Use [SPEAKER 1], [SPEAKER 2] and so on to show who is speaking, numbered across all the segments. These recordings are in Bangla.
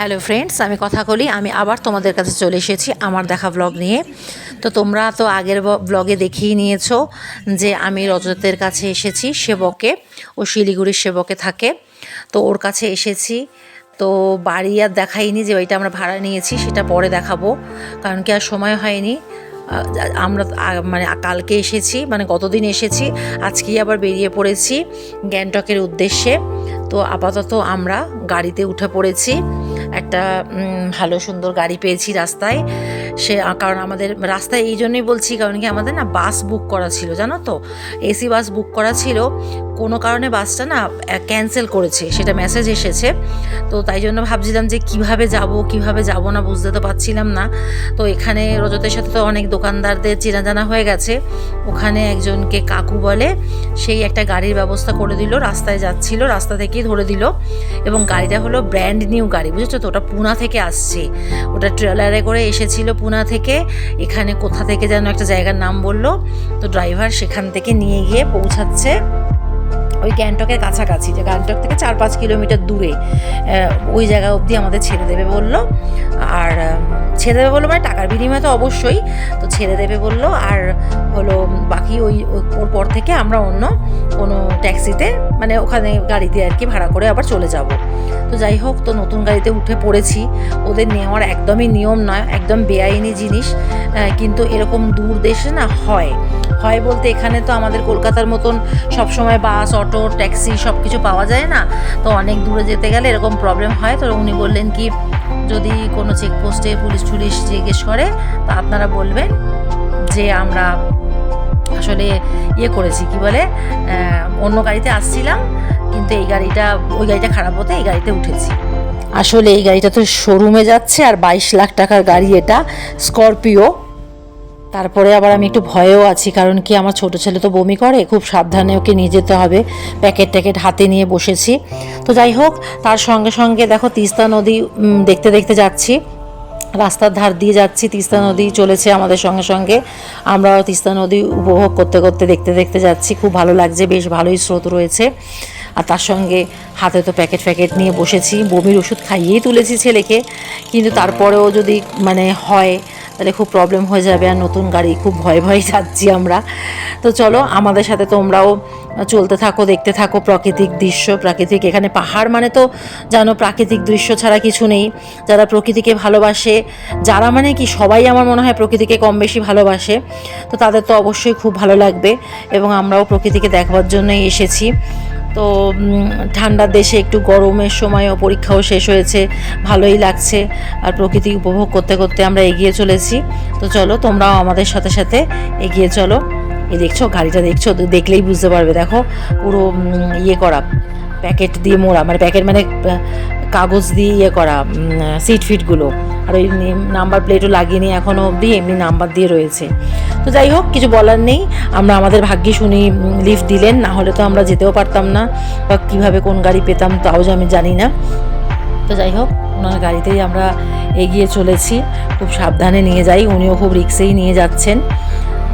[SPEAKER 1] হ্যালো ফ্রেন্ডস আমি কথা বলি, আমি আবার তোমাদের কাছে চলে এসেছি আমার দেখা ব্লগ নিয়ে। তো তোমরা তো আগের ব্লগে দেখিয়ে নিয়েছো যে আমি রজতের কাছে এসেছি, সেবকে, ও শিলিগুড়ির সেবকে থাকে। তো ওর কাছে এসেছি। তো বাড়ি আর দেখাইনি যে ওইটা আমরা ভাড়া নিয়েছি, সেটা পরে দেখাবো। কারণ কি আর সময় হয়নি। আমরা মানে কালকে এসেছি মানে গতদিন এসেছি, আজকেই আবার বেরিয়ে পড়েছি গ্যাংটকের উদ্দেশ্যে। তো আপাতত আমরা গাড়িতে উঠে পড়েছি। একটা ভালো সুন্দর গাড়ি পেয়েছি রাস্তায়। সে কারণ আমাদের রাস্তায় এই জন্যই বলছি, কারণ কি আমাদের না বাস বুক করা ছিল, জানো তো? এসি বাস বুক করা ছিল। কোনো কারণে বাসটা না ক্যান্সেল করেছে, সেটা মেসেজ এসেছে। তো তাই জন্য ভাবছিলাম যে কীভাবে যাব কীভাবে যাব না বুঝতে তো পারছিলাম না। তো এখানে রজতের সাথে তো অনেক দোকানদারদের চেনা জানা হয়ে গেছে। ওখানে একজনকে কাকু বলে, সেই একটা গাড়ির ব্যবস্থা করে দিল, রাস্তায় যাচ্ছিল, রাস্তা থেকেই ধরে দিল। এবং গাড়িটা হলো ব্র্যান্ড নিউ গাড়ি, বুঝেছ তো? ওটা পুনা থেকে আসছে। ওটা ট্রেলারে করে এসেছিল পুনা থেকে, এখানে কোথা থেকে যেন একটা জায়গার নাম বলল, তো ড্রাইভার সেখান থেকে নিয়ে গিয়ে পৌঁছাচ্ছে ওই গ্যাংটকের কাছাকাছি। যে গ্যাংটক থেকে চার পাঁচ কিলোমিটার দূরে ওই জায়গা অবধি আমাদের ছেড়ে দেবে বলল। আর ছেড়ে দেবে বলল মানে টাকার বিনিময়ে তো অবশ্যই। তো ছেড়ে দেবে বলল আর হলো বাকি ওই ওর পর থেকে আমরা অন্য কোনো ট্যাক্সিতে মানে ওখানে গাড়িতে আর কি ভাড়া করে আবার চলে যাব। তো যাই হোক, তো নতুন গাড়িতে উঠে পড়েছি। ওদের নেওয়ার একদমই নিয়ম নয়, একদম বেআইনি জিনিস কিন্তু এরকম দূর দেশে না হয়। হয় বলতে এখানে তো আমাদের কলকাতার মতন সবসময় বাস, অটো, ট্যাক্সি সব কিছু পাওয়া যায় না। তো অনেক দূরে যেতে গেলে এরকম প্রবলেম হয়। তো উনি বললেন কি যদি কোনো চেকপোস্টে পুলিশ টুলিশ জিজ্ঞেস করে, তা আপনারা বলবেন যে আমরা আসলে ইয়ে করেছি, কি বলে অন্য গাড়িতে আসছিলাম, কিন্তু এই গাড়িটা, ওই গাড়িটা খারাপ হতে এই গাড়িতে উঠেছি। আসলে এই গাড়িটা তো শোরুমে যাচ্ছে, আর বাইশ লাখ টাকার গাড়ি এটা স্করপিও তারপরে আবার আমি একটু ভয়েও আছি, কারণ কি আমার ছোট ছেলে তো বমি করে, খুব সাবধানে ওকে নিয়ে যেতে হবে। প্যাকেট ট্যাকেট হাতে নিয়ে বসেছি। তো যাই হোক, তার সঙ্গে সঙ্গে দেখো তিস্তা নদী দেখতে দেখতে যাচ্ছি। রাস্তার ধার দিয়ে যাচ্ছি, তিস্তা নদী চলেছে আমাদের সঙ্গে সঙ্গে। আমরাও তিস্তা নদী উপভোগ করতে করতে দেখতে দেখতে যাচ্ছি, খুব ভালো লাগছে, বেশ ভালোই স্রোত রয়েছে। আর তার সঙ্গে হাতে তো প্যাকেট ফ্যাকেট নিয়ে বসেছি, বমির ওষুধ খাইয়েই তুলেছি ছেলেকে। কিন্তু তারপরেও যদি মানে হয় তাহলে খুব প্রবলেম হয়ে যাবে আর নতুন গাড়ি, খুব ভয়ে ভয়ে যাচ্ছি আমরা। তো চলো, আমাদের সাথে তোমরাও চলতে থাকো, দেখতে থাকো প্রাকৃতিক দৃশ্য। প্রাকৃতিক এখানে পাহাড় মানে তো জানো, প্রাকৃতিক দৃশ্য ছাড়া কিছু নেই। যারা প্রকৃতিকে ভালোবাসে, যারা মানে কি, সবাই আমার মনে হয় প্রকৃতিকে কম বেশি ভালোবাসে। তো তাদের তো অবশ্যই খুব ভালো লাগবে। এবং আমরাও প্রকৃতিকে দেখবার জন্যই এসেছি। তো ঠান্ডা ঠান্ডার দেশে একটু গরমের সময়ও পরীক্ষাও শেষ হয়েছে, ভালোই লাগছে। আর প্রকৃতি উপভোগ করতে করতে আমরা এগিয়ে চলেছি। তো চলো, তোমরাও আমাদের সাথে সাথে এগিয়ে চলো। এই দেখছ, গাড়িটা দেখছ দেখলেই বুঝতে পারবে, দেখো, পুরো ইয়ে করা, প্যাকেট দিয়ে মোড়া মানে প্যাকেট মানে কাগজ দিয়ে ইয়ে করা সিট ফিটগুলো আর ওই নাম্বার প্লেটও লাগিয়ে এখনও অবধি এমনি নাম্বার দিয়ে রয়েছে। তো যাই হোক, কিছু বলার নেই। আমরা আমাদের ভাগ্যে শুনি লিফট দিলেন, না হলে তো আমরা যেতেও পারতাম না। বা কীভাবে কোন গাড়ি পেতাম তাও যে আমি জানি না। তো যাই হোক, ওনার গাড়িতেই আমরা এগিয়ে চলেছি। খুব সাবধানে নিয়ে যাই। উনিও খুব রিক্সেই নিয়ে যাচ্ছেন।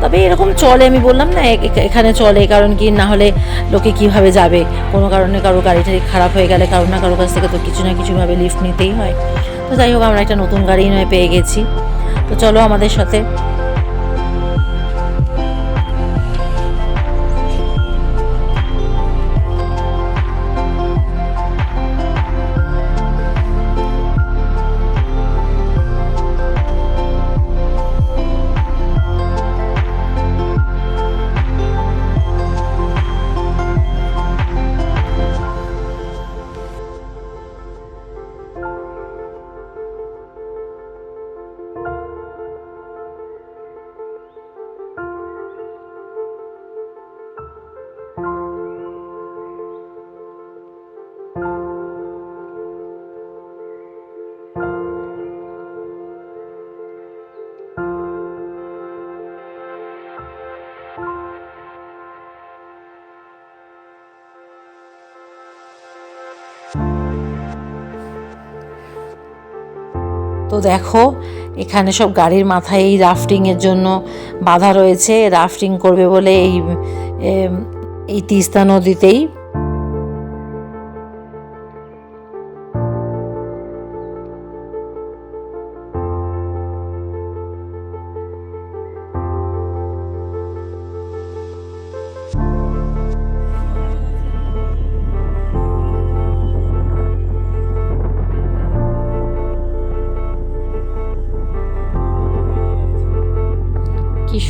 [SPEAKER 1] তবে এরকম চলে, আমি বললাম না এখানে চলে কারণ কি, না হলে লোকে কীভাবে যাবে? কোনো কারণে কারও গাড়ি টাড়ি খারাপ হয়ে গেলে কারও না কারও কাছ থেকে তো কিছু না কিছুভাবে লিফ্ট নিতেই হয়। তো যাই হোক, আমরা একটা নতুন গাড়ি নয় পেয়ে গেছি। তো চলো আমাদের সাথে তো দেখো, এখানে সব গাড়ির মাথায় এই রাফটিংয়ের জন্য বাধা রয়েছে। রাফটিং করবে বলে এই এই তিস্তা নদীতেই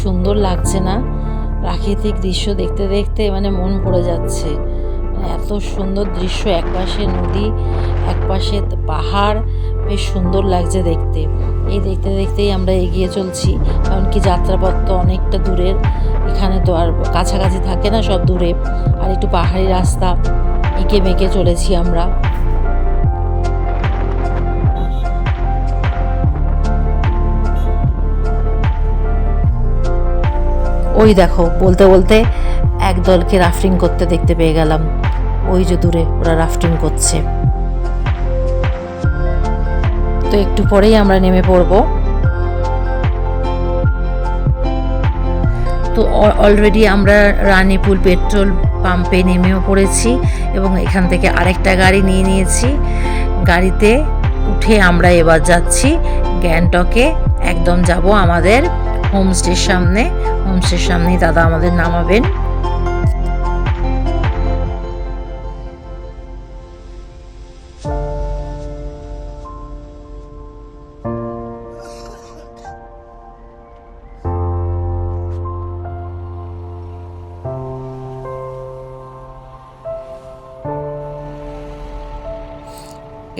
[SPEAKER 1] সুন্দর লাগছে না। প্রাকৃতিক দৃশ্য দেখতে দেখতে মানে মন পড়ে যাচ্ছে। মানে এত সুন্দর দৃশ্য, একপাশে নদী, একপাশে পাহাড়, বেশ সুন্দর লাগছে দেখতে। এই দেখতে দেখতেই আমরা এগিয়ে চলছি, কারণ কি যাত্রাপথ তো অনেকটা দূরের। এখানে তো আর কাছাকাছি থাকে না সব দূরে। আর একটু পাহাড়ি রাস্তা এঁকে মেঁকে চলেছি আমরা। ওই দেখো, বলতে বলতে এক দলকে রাফটিং করতে দেখতে পেয়ে গেলাম। ওই যে দূরে ওরা রাফটিং করছে। তো একটু পরেই আমরা নেমে পড়ব। তো অলরেডি আমরা রানীপুল পেট্রোল পাম্পে নেমেও পড়েছি এবং এখান থেকে আরেকটা গাড়ি নিয়ে নিয়েছি। গাড়িতে উঠে আমরা এবার যাচ্ছি গ্যাংটকে। একদম যাব আমাদের হোমস্টের সামনে। হোমস্টের সামনেই দাদা আমাদের নামাবেন।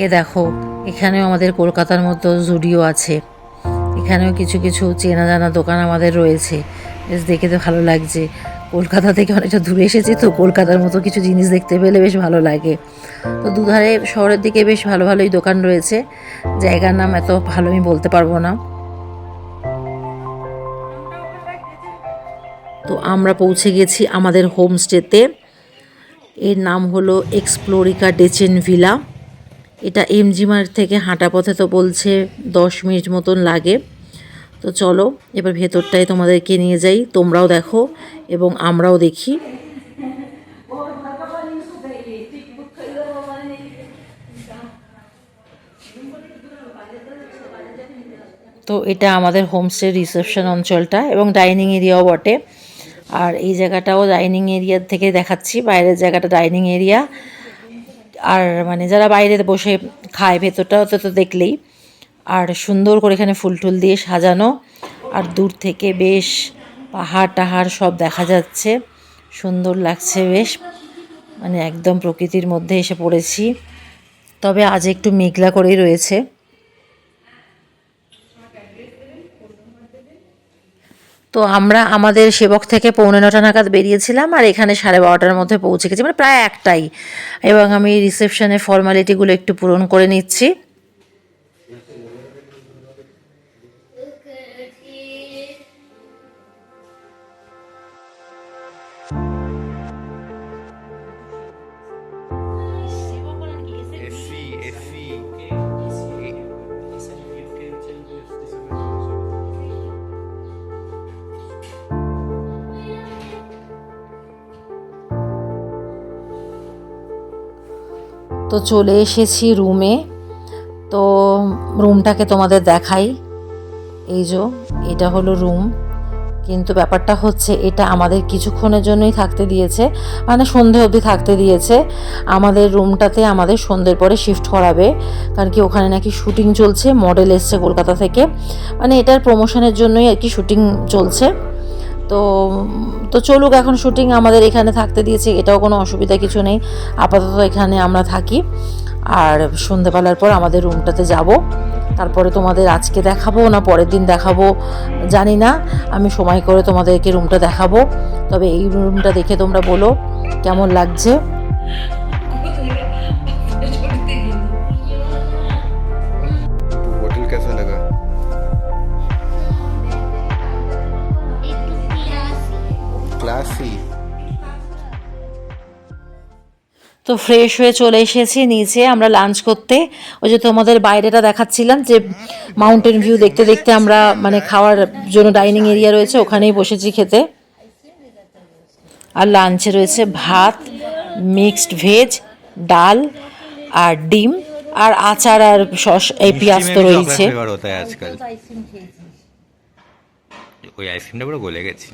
[SPEAKER 1] এ দেখো, এখানেও আমাদের কলকাতার মতো জুডিও আছে। এখানেও কিছু কিছু চেনা জানা দোকান আমাদের রয়েছে। বেশ দেখে তো ভালো লাগছে। কলকাতা থেকে অনেকটা দূরে এসেছি তো, কলকাতার মতো কিছু জিনিস দেখতে পেলে বেশ ভালো লাগে। তো দুধারে শহরের দিকে বেশ ভালো ভালোই দোকান রয়েছে। জায়গার নাম এত ভালো আমি বলতে পারব না। তো আমরা পৌঁছে গেছি আমাদের হোমস্টেতে। এর নাম হলো এক্সপ্লোরিকা ডেচেন ভিলা। এটা এমজি মার্ট থেকে হাঁটা পথে তো বলছে দশ মিনিট মতন লাগে। তো চলো, এবার ভেতরটায় তোমাদেরকে নিয়ে যাই, তোমরাও দেখো এবং আমরাও দেখি। তো এটা আমাদের হোমস্টে রিসেপশন অঞ্চলটা এবং ডাইনিং এরিয়াও বটে। আর এই জায়গাটাও ডাইনিং এরিয়ার থেকে দেখাচ্ছি, বাইরের জায়গাটা ডাইনিং এরিয়া। আর মানে যারা বাইরে বসে খায়, ভেতরটাও তো তো দেখলেই। আর সুন্দর করে এখানে ফুল টুল দিয়ে সাজানো। আর দূর থেকে বেশ পাহাড় টাহাড় সব দেখা যাচ্ছে। সুন্দর লাগছে বেশ। মানে একদম প্রকৃতির মধ্যে এসে পড়েছি। তবে আজ একটু মেঘলা করেই রয়েছে। তো আমরা আমাদের সেবক থেকে পৌনে নটা নাগাদ বেরিয়েছিলাম আর এখানে সাড়ে বারোটার মধ্যে পৌঁছে গেছি। মানে প্রায় একটাই। এবং আমি রিসেপশনের ফর্মালিটিগুলো একটু পূরণ করে নিচ্ছি। তো চলে এসেছি রুমে। তো রুমটাকে তোমাদের দেখাই। এই যে, এটা হলো রুম। কিন্তু ব্যাপারটা হচ্ছে, এটা আমাদের কিছুক্ষণের জন্যই থাকতে দিয়েছে। মানে সন্ধে অবধি থাকতে দিয়েছে। আমাদের রুমটাতে আমাদের সন্ধ্যের পরে শিফট করাবে। কারণ কি, ওখানে নাকি শুটিং চলছে মডেল এসছে কলকাতা থেকে। মানে এটার প্রমোশনের জন্যই আর কি শুটিং চলছে। তো তো চলুক, এখন শুটিং আমাদের এখানে থাকতে দিয়েছে, এটাও কোনো অসুবিধা কিছু নেই। আপাতত এখানে আমরা থাকি। আর সন্ধেবেলার পর আমাদের রুমটাতে যাব। তারপরে তোমাদের আজকে দেখাবো না পরের দিন দেখাবো, জানি না। আমি সময় করে তোমাদেরকে রুমটা দেখাবো। তবে এই রুমটা দেখে তোমরা বলো, কেমন লাগছে?
[SPEAKER 2] আসি।
[SPEAKER 1] তো ফ্রেশ হয়ে চলে এসেছি নিচে আমরা লাঞ্চ করতে। ওই যে তোমাদের বাইরেটা দেখাচ্ছিলাম যে মাউন্টেন ভিউ দেখতে দেখতে আমরা মানে খাওয়ার জন্য ডাইনিং এরিয়া রয়েছে ওখানেই বসেছি খেতে। আর লাঞ্চে রয়েছে ভাত মিক্সড ভেজ ডাল আর ডিম আর আচার আর সস এই পেঁয়াজ তো রয়েছে।
[SPEAKER 2] আইসক্রিমটা পুরো গলে গেছে।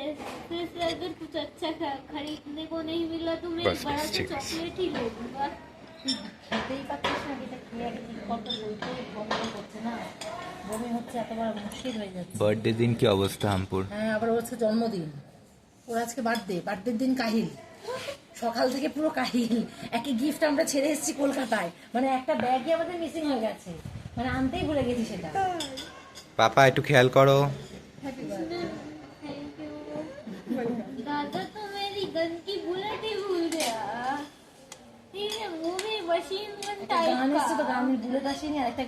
[SPEAKER 3] कुछ अच्छा खा- खरीदने को नहीं मिला तो मैं
[SPEAKER 2] बस,
[SPEAKER 3] एक बड़ा
[SPEAKER 2] बस,
[SPEAKER 3] सा
[SPEAKER 2] ठीक है।
[SPEAKER 3] चॉकलेट ही ले लूंगा
[SPEAKER 1] খেতেই পাচ্ছিস না এটা খেয়ে একদিন কত বলতে বমি করছে না বমি হচ্ছে এতবার মুশকিল হয়ে যাচ্ছে
[SPEAKER 2] বার্থডে দিন কি অবস্থা হামপুর
[SPEAKER 4] হ্যাঁ আবার ওর আজকে জন্মদিন ওর আজকে বার্থডে বার্থডের দিন কাহিল সকাল থেকে পুরো কাহিল। একই গিফট আমরা ছেড়ে এসেছি কলকাতায়।
[SPEAKER 1] মানে একটা ব্যাগই আমাদের মিসিং হয়ে গেছে। মানে আনতেই ভুলে গেছি সেটা।
[SPEAKER 2] পাপা একটু খেয়াল করো।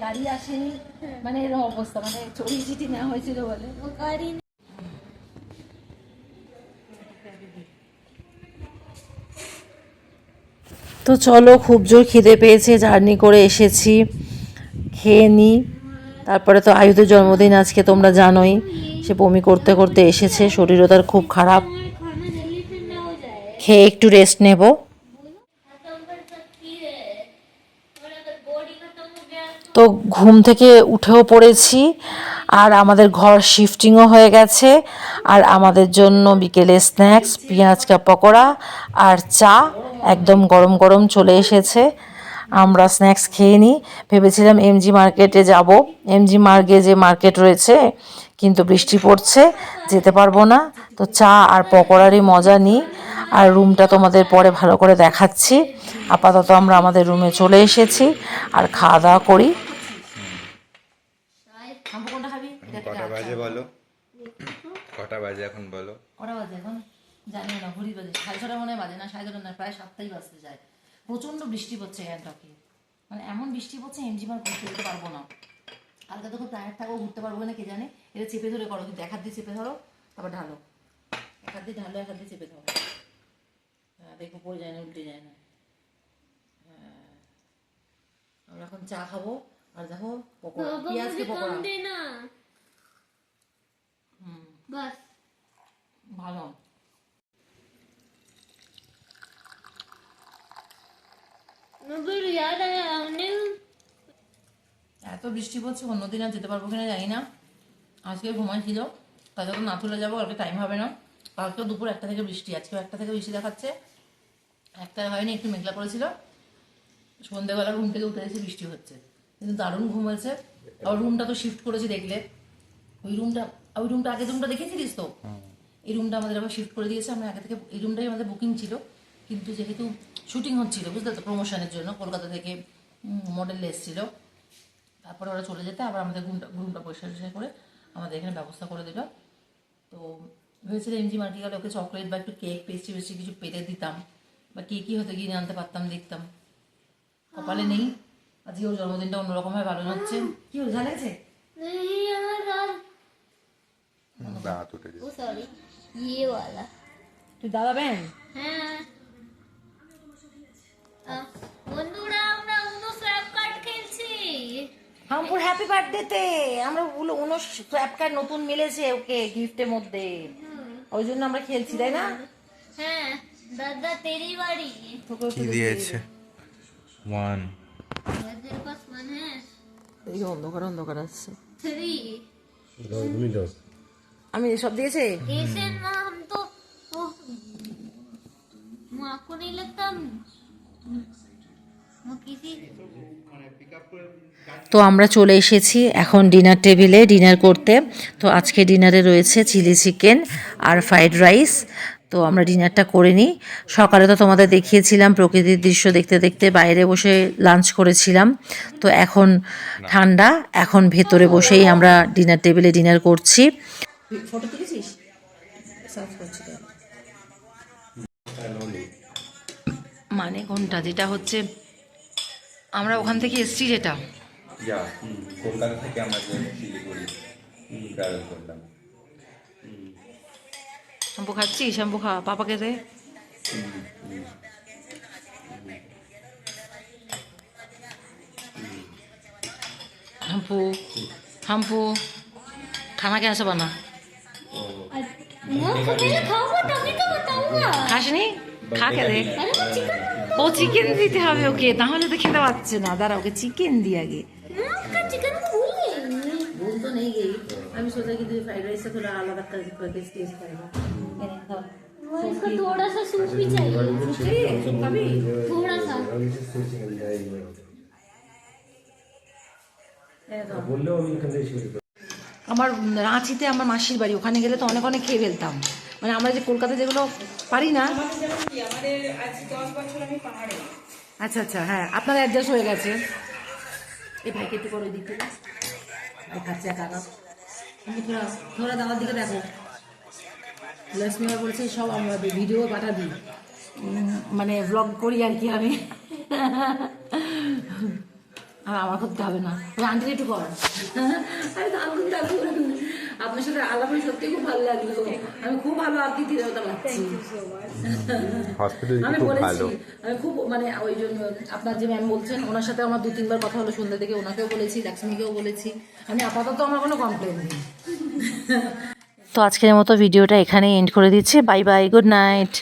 [SPEAKER 1] গাড়ি আসেনি। মানে এরকম অবস্থা। মানে চড়ি চিটি নেওয়া হয়েছিল বলে। তো চলো, খুব জোর খিদে পেয়েছে, জার্নি করে এসেছি, খেয়ে নিই তারপরে তো আয়ুদের জন্মদিন আজকে তোমরা জানোই, সে বমি করতে করতে এসেছে, শরীরও তার খুব খারাপ। খেয়ে একটু রেস্ট নেব। তো ঘুম থেকে উঠেও পড়েছি আর আমাদের ঘর শিফটিংও হয়ে গেছে। আর আমাদের জন্য বিকেলে স্ন্যাক্স পেঁয়াজ কা পকোড়া আর চা একদম গরম গরম চলে এসেছে। আমরা স্ন্যাক্স খেয়ে নিই ভেবেছিলাম এমজি মার্কেটে যাব। এমজি মার্গে যে মার্কেট রয়েছে, কিন্তু বৃষ্টি পড়ছে, যেতে পারব না। তো চা আর পকোড়ারই মজা নিই। আর রুমটা তোমাদের পরে ভালো করে দেখাচ্ছি। আপাতত আমরা আমাদের রুমে চলে এসেছি। আর খাওয়া দাওয়া করি কোনটা খাবি
[SPEAKER 2] কটা বাজে বলো? কটা বাজে এখন বলো?
[SPEAKER 1] কটা বাজে এখন? জানি না ঘুরি বাজে। সাড়ে ছটা মনে বাজে না? সাড়ে ছটা না প্রায় সাতটাই বাজতে যায়। প্রচণ্ড বৃষ্টি পড়ছে গ্যাংটকে মানে এমন বৃষ্টি পড়ছে এনজিমার ঘুরতে যেতে পারব না। কালকে তো প্রায় টায়ার থাকো ঘুরতে পারব না কে জানে? এটা চেপে ধরে করো কিন্তু দেখার দিয়ে চেপে ধরো তারপর ঢালো। এক হাত দিয়ে ঢালো এক হাত দিয়ে চেপে ধরো। হ্যাঁ দেখো পড়ে যায় না উল্টে যায় না। হ্যাঁ। আমরা এখন চা খাব আর দেখো পকোড়া পেঁয়াজকে পকোড়া।
[SPEAKER 3] বাস।
[SPEAKER 1] ভালো। এত বৃষ্টি পড়ছে অন্যদিন আর যেতে পারব কিনা জানি না। আজকে ঘুমাই ছিল কালকে তো তুলে যাব কালকে টাইম হবে না। কালকে দুপুর একটা থেকে বৃষ্টি আজকেও একটা থেকে বৃষ্টি দেখাচ্ছে। একটা হয়নি একটু মেঘলা পড়েছিল সন্ধ্যেবেলা ঘুম থেকে উঠে এসে বৃষ্টি হচ্ছে। কিন্তু দারুণ ঘুম আবার রুমটা তো শিফট করেছি দেখলে। ওই রুমটা ওই রুমটা আগের রুমটা দেখেছিলিস তো? এই রুমটা আমাদের আবার শিফট করে দিয়েছে আমরা আগে থেকে এই রুমটাই আমাদের বুকিং ছিল। কিন্তু যেহেতু শুটিং হচ্ছিল বুঝলে তো প্রমোশনের জন্য কলকাতা থেকে মডেল এসেছিল। তারপরে ওরা চলে যেতে আবার আমাদের রুমটা রুমটা পরিষ্কার টরিষ্কার করে আমাদের এখানে ব্যবস্থা করে দিল। তো ভেবেছিলাম এমজি মার্কে গেলে ওকে চকলেট বা একটু কেক পেস্ট্রি পেস্ট্রি কিছু পেতে দিতাম। বা কে কী হতে গিয়ে আনতে পারতাম দেখতাম। কপালে নেই। আজকে ওর জন্মদিনটা অন্যরকমভাবে ভালো হচ্ছে। কি হলো ঝাল
[SPEAKER 2] দাঁত উঠে
[SPEAKER 3] ও वाला
[SPEAKER 1] তুই দাদা
[SPEAKER 3] বেন
[SPEAKER 1] হামপুর হ্যাপি বার্থডে তে আমরা উলো উনো স্ল্যাপ কার্ড নতুন মিলেছে ওকে গিফটের মধ্যে ওই জন্য আমরা খেলছি তাই না
[SPEAKER 3] হ্যাঁ দাদা তেরি বাড়ি
[SPEAKER 2] কি দিয়েছে ওয়ান
[SPEAKER 3] ওদের পাস মানে
[SPEAKER 1] এই অন্ধকার অন্ধকার আছে
[SPEAKER 3] থ্রি
[SPEAKER 1] আমি সব দিয়েছে
[SPEAKER 3] एशियन माँ हम तो वो माँ को नहीं लगता हम वो किसी
[SPEAKER 1] তো আমরা চলে এসেছি এখন ডিনার টেবিলে ডিনার করতে তো আজকে ডিনারে রয়েছে চিলি চিকেন আর ফ্রাইড রাইস তো আমরা ডিনারটা করে নিই সকালে তো তোমাদের দেখিয়েছিলাম প্রকৃতির দৃশ্য দেখতে দেখতে বাইরে বসে লাঞ্চ করেছিলাম তো এখন ঠান্ডা এখন ভেতরে বসেই আমরা ডিনার টেবিলে ডিনার করছি ফটো তুলেছিস? সার্চ করছি মানে কোনটা? যেটা হচ্ছে আমরা ওখান থেকে এসছি যেটা। শ্যাম্পু খাচ্ছি শ্যাম্পু খা পাপাকে দে। শ্যাম্পু শ্যাম্পু খানা
[SPEAKER 3] কে আসে
[SPEAKER 1] খাসনি খা কে দে
[SPEAKER 3] अरे वो चिकन
[SPEAKER 1] ও চিকেন দিতে হবে ওকে তাহলে তো খেতে পাচ্ছে না দাঁড়া ওকে চিকেন দি আগে
[SPEAKER 3] ना उसका चिकन को भूल गई
[SPEAKER 1] ভুল তো নেই গেই আমি सोचा कि फ्राइड राइस से थोड़ा आलादा करके टेस्ट करेगा मैंने कहा
[SPEAKER 5] वो इसको थोड़ा सा सूप भी चाहिए
[SPEAKER 1] कभी
[SPEAKER 5] थोड़ा सा
[SPEAKER 6] বললেও আমি এখান থেকে শুরু করি
[SPEAKER 1] আমার রাঁচিতে আমার মাসির বাড়ি, ওখানে গেলে তো অনেক অনেক খেয়ে ফেলতাম। মানে আমরা যে কলকাতায় যেগুলো পারি না। আচ্ছা আচ্ছা হ্যাঁ আপনার অ্যাডজাস্ট হয়ে গেছে। এই ভাইকে একটু করে দিতে। ভাই খাচ্ছে থোড়া দাদার দিকে দেখো। লক্ষ্মী বলছে, সব আমরা ভিডিও পাঠাবি। মানে ব্লগ করি আর কি আমি। আর আমার করতে হবে না। ওই একটু কর আরে আপনার সাথে আলাপ সত্যি খুব ভালো লাগল। আমি খুব ভালো আতিথিয়তা পাচ্ছি
[SPEAKER 2] হসপিটাল
[SPEAKER 1] আমি বলেছি
[SPEAKER 2] ভালো।
[SPEAKER 1] আমি খুব মানে ওই জন্য আপনার যে ম্যাম বলছেন ওনার সাথে আমার দু তিনবার কথা হলো সন্ধ্যা থেকে ওনাকেও বলেছি লক্ষ্মীকেও বলেছি। আমি আপাতত আমার কোনো কমপ্লেন নেই।
[SPEAKER 7] তো আজকের মতো ভিডিওটা এখানেই এন্ড করে দিচ্ছি। Bye bye good night